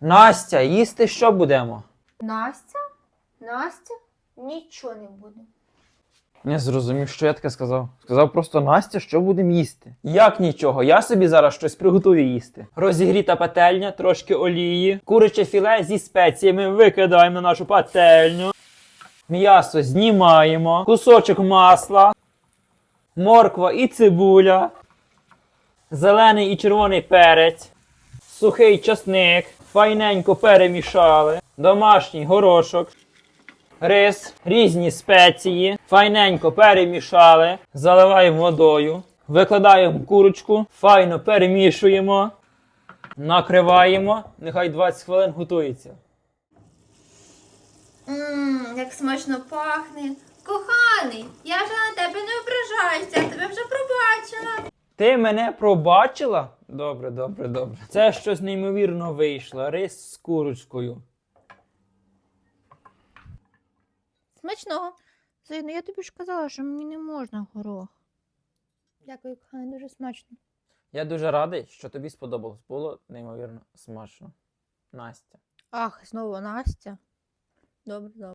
Настя, їсти що будемо? Настя? Настя? Нічого не буде. Не зрозумів, що я таке сказав. Сказав просто Настя, що будемо їсти. Як нічого, я собі зараз щось приготую їсти. Розігріта пательня, трошки олії, куряче філе зі спеціями викидаємо на нашу пательню. М'ясо знімаємо, кусочок масла, морква і цибуля, зелений і червоний перець, сухий часник, файненько перемішали, домашній горошок, рис, різні спеції, файненько перемішали, заливаємо водою, викладаємо курочку, файно перемішуємо, накриваємо, нехай 20 хвилин готується. Ммм, як смачно пахне. Коханий, я вже на тебе не ображаюся, я тебе вже пробачила. Ти мене пробачила? Добре, добре, добре. Це щось неймовірно вийшло. Рис з курочкою. Смачного. Зай, ну я тобі ж казала, що мені не можна горох. Дякую, коханий, дуже смачно. Я дуже радий, що тобі сподобалось. Було неймовірно смачно. Настя. Ах, знову Настя. Добре, добре.